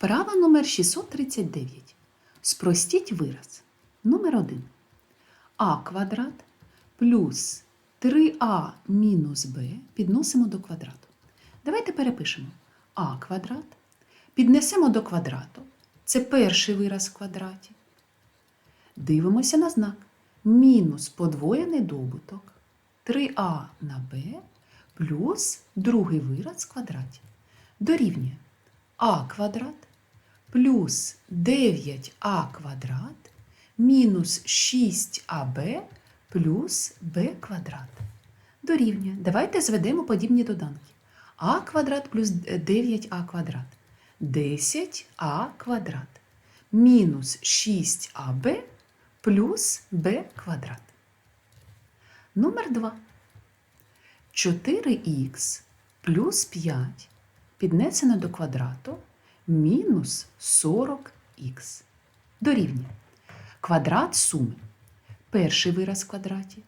Вправа номер 639. Спростіть вираз. Номер 1. А квадрат плюс 3а мінус b підносимо до квадрату. Давайте перепишемо а квадрат. Піднесемо до квадрату. Це перший вираз в квадраті. Дивимося на знак. Мінус подвоєний добуток 3а на b плюс другий вираз в квадраті. Дорівнює а квадрат плюс 9а квадрат мінус 6аб плюс b квадрат. Дорівнює. Давайте зведемо подібні доданки. а квадрат плюс 9а квадрат. 10а квадрат мінус 6аб плюс b квадрат. Номер 2. 4х плюс 5 піднесено до квадрату мінус 40х. Дорівнює. Квадрат суми. Перший вираз в квадраті.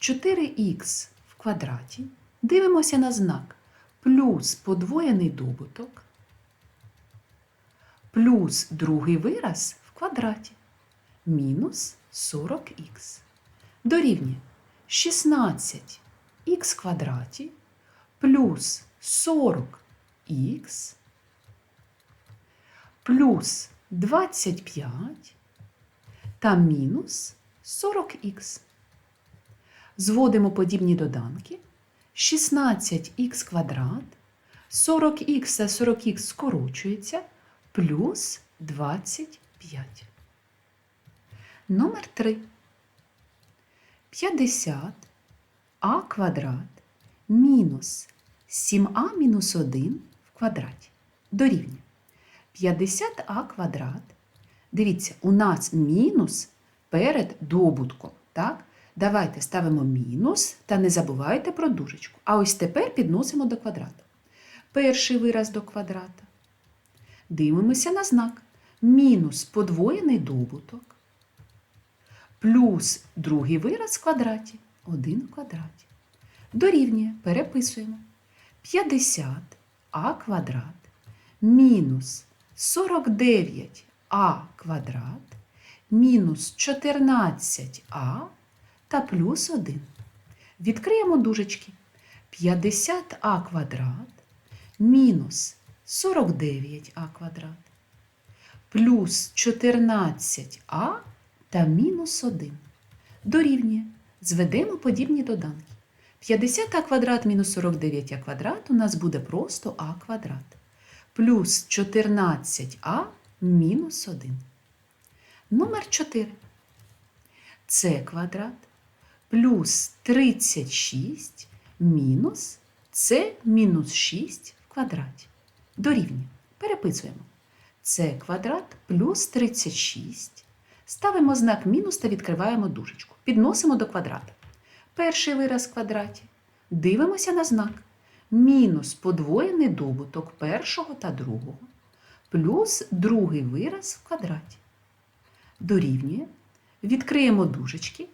4х в квадраті. Дивимося на знак. Плюс подвоєний добуток. Плюс другий вираз в квадраті. Мінус 40х. Дорівнює 16х в квадраті плюс 40 х плюс 25 та мінус 40х. Зводимо подібні доданки. 16х квадрат, 40х та 40х скорочується, плюс 25. Номер 3. 50 а квадрат мінус 7а мінус 1 в квадраті дорівнює 50а квадрат. Дивіться, у нас мінус перед добутком. Так? Давайте ставимо мінус та не забувайте про дужечку. А ось тепер підносимо до квадрата. Перший вираз до квадрата. Дивимося на знак. Мінус подвоєний добуток. Плюс другий вираз в квадраті. 1 в квадраті. Дорівнює, переписуємо. 50а квадрат мінус 49а квадрат мінус 14а та плюс 1. Відкриємо дужечки. 50а квадрат мінус 49а квадрат плюс 14а та мінус 1. Дорівнює. Зведемо подібні доданки. 50а квадрат мінус 49а квадрат у нас буде просто а квадрат. Плюс 14а мінус 1. Номер 4. С квадрат плюс 36 мінус С мінус 6 в квадраті. Дорівнює. Переписуємо. С квадрат плюс 36. Ставимо знак мінус та відкриваємо дужечку. Підносимо до квадрата. Перший вираз в квадраті. Дивимося на знак. Мінус подвоєний добуток першого та другого. Плюс другий вираз в квадраті. Дорівнює. Відкриємо дужечки.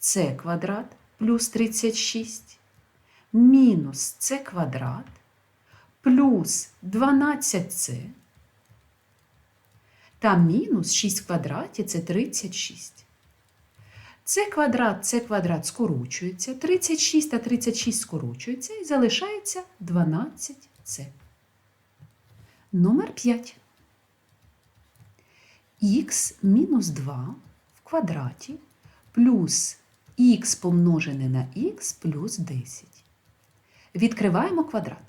С квадрат плюс 36. Мінус С квадрат плюс 12С. Та мінус 6 в квадраті це 36. С квадрат, С квадрат скорочується, 36 та 36 скорочується і залишається 12С. Номер 5. Х мінус 2 в квадраті плюс х помножене на х плюс 10. Відкриваємо квадрат.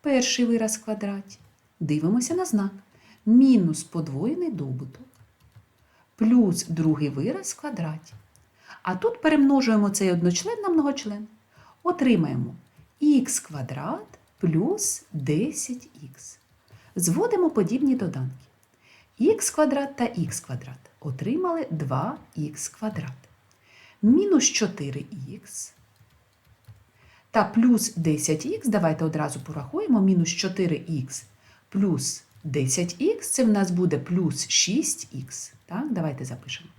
Перший вираз в квадраті. Дивимося на знак. Мінус подвоєний добуток. Плюс другий вираз в квадраті. А тут перемножуємо цей одночлен на многочлен. Отримаємо х квадрат плюс 10х. Зводимо подібні доданки. х квадрат та х квадрат. Отримали 2х квадрат. Мінус 4х та плюс 10х. Давайте одразу порахуємо. Мінус 4х плюс 10х це в нас буде плюс 6х. Так, Давайте запишемо.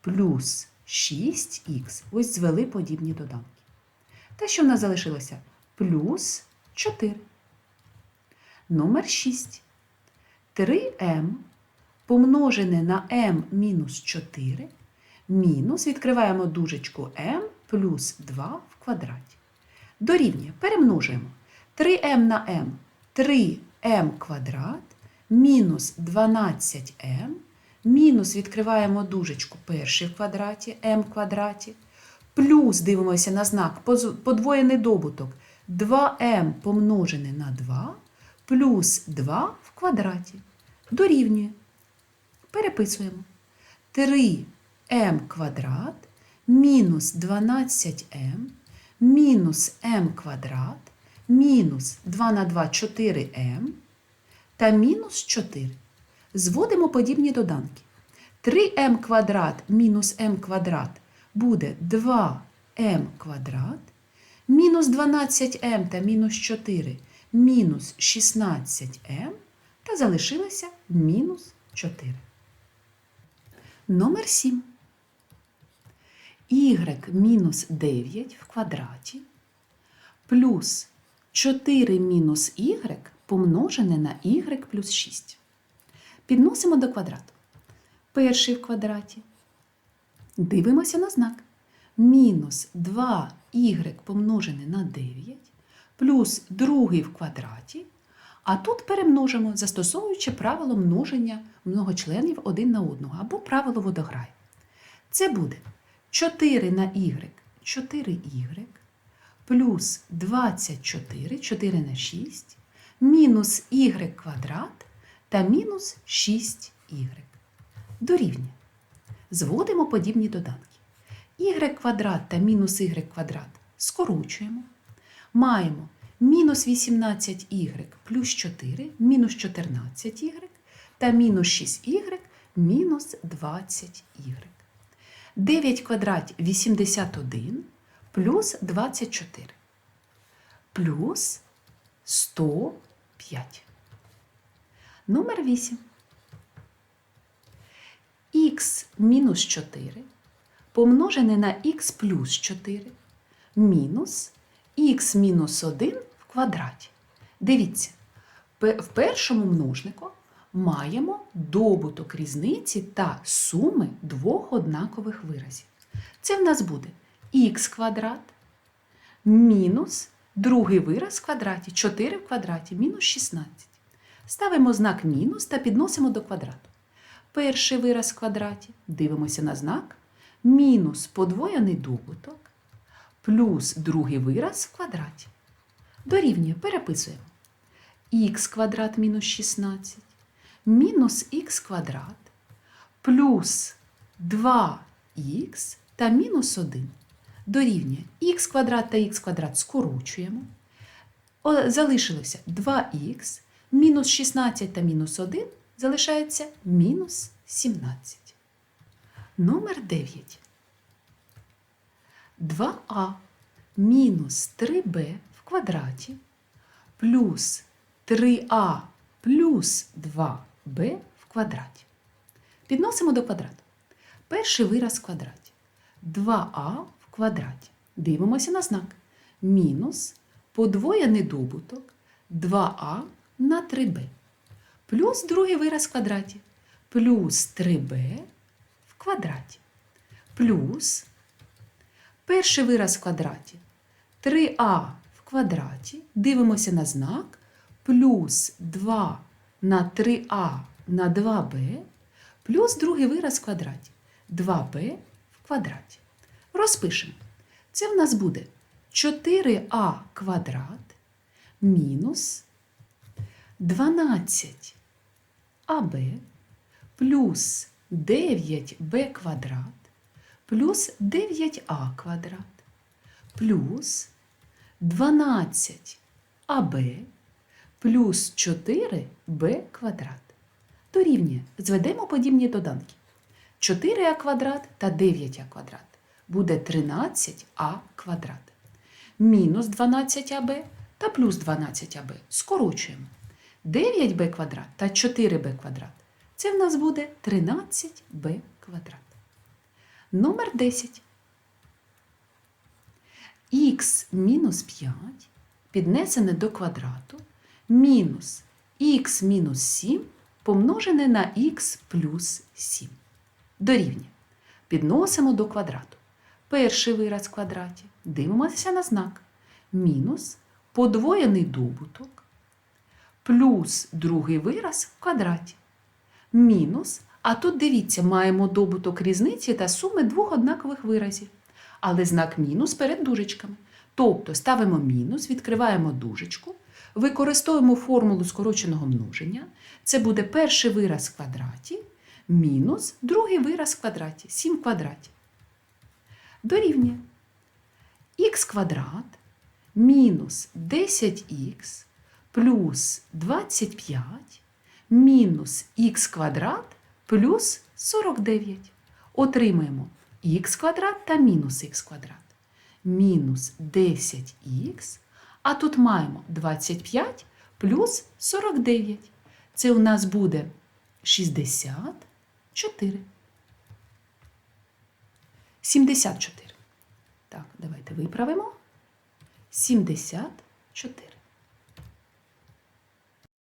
Плюс 6х. Ось звели подібні доданки. Те, що в нас залишилося? Плюс 4. Номер 6. 3m помножене на m мінус 4 мінус, відкриваємо дужечку m плюс 2 в квадраті. Дорівнює, перемножуємо 3m на m 3m квадрат мінус 12m мінус відкриваємо дужечку перший в квадраті в квадраті. Плюс дивимося на знак подвоєний добуток 2m помножене на 2 плюс 2 в квадраті. Дорівнює. Переписуємо. 3m квадрат мінус 12m мінус m квадрат мінус 2 на 2 4m та мінус 4. Зводимо подібні доданки. 3m квадрат мінус m квадрат буде 2m квадрат, мінус 12m та мінус 4 мінус 16m та залишилося мінус 4. Номер 7. y мінус 9 в квадраті плюс 4 мінус y помножене на y плюс 6. Підносимо до квадрату. Перший в квадраті. Дивимося на знак. Мінус 2y помножене на 9 плюс другий в квадраті. А тут перемножимо, застосовуючи правило множення многочленів один на одного або правило водограю. Це буде 4 на y 4y плюс 24 4 на 6 мінус y квадрат та мінус 6y. Дорівнює. Зводимо подібні доданки. y квадрат та мінус y квадрат скорочуємо. Маємо мінус 18y плюс 4 мінус 14y та мінус 6y мінус 20y. 9 квадратів 81 плюс 24 плюс 105. Номер 8. х мінус 4 помножене на х плюс 4 мінус х мінус 1 в квадраті. Дивіться, в першому множнику маємо добуток різниці та суми двох однакових виразів. Це в нас буде х квадрат мінус другий вираз в квадраті, 4 в квадраті, мінус 16. Ставимо знак мінус та підносимо до квадрату. Перший вираз в квадраті, дивимося на знак, мінус подвоєний добуток, плюс другий вираз в квадраті. Дорівнює, переписуємо. х квадрат мінус 16, мінус х квадрат, плюс 2х та мінус 1. Дорівнює х квадрат та х квадрат скорочуємо. Залишилося 2х, мінус 16 та мінус 1 залишається мінус 17. Номер 9. 2а мінус 3b в квадраті плюс 3а плюс 2b в квадраті. Підносимо до квадрату. Перший вираз в квадраті. 2а в квадраті. Дивимося на знак. Мінус подвоєний добуток 2а на 3b. Плюс другий вираз в квадраті. Плюс 3b в квадраті. Плюс перший вираз в квадраті. 3а в квадраті. Дивимося на знак. Плюс 2 на 3а на 2b. Плюс другий вираз в квадраті. 2b в квадраті. Розпишемо. Це в нас буде 4а квадрат мінус 12аб плюс 9b квадрат плюс 9а квадрат плюс 12аб плюс 4b квадрат. Дорівнює. Зведемо подібні доданки. 4а квадрат та 9а квадрат буде 13а квадрат. Мінус 12аб та плюс 12аб. Скорочуємо. 9b квадрат та 4b квадрат. Це в нас буде 13b квадрат. Номер 10. х мінус 5 піднесене до квадрату мінус х мінус 7 помножене на х плюс 7. Дорівнює. Підносимо до квадрату. Перший вираз в квадраті. Дивимося на знак. Мінус подвоєний добуток плюс другий вираз в квадраті. Мінус. А тут дивіться, маємо добуток різниці та суми двох однакових виразів. Але знак мінус перед дужечками. Тобто ставимо мінус, відкриваємо дужечку, використовуємо формулу скороченого множення. Це буде перший вираз в квадраті, мінус другий вираз в квадраті, 7 в квадраті. Дорівнює х квадрат мінус 10х плюс 25 мінус х квадрат плюс 49. Отримаємо х квадрат та мінус х квадрат. Мінус 10х, а тут маємо 25 плюс 49. Це у нас буде 64. 74. Так, давайте виправимо. 74.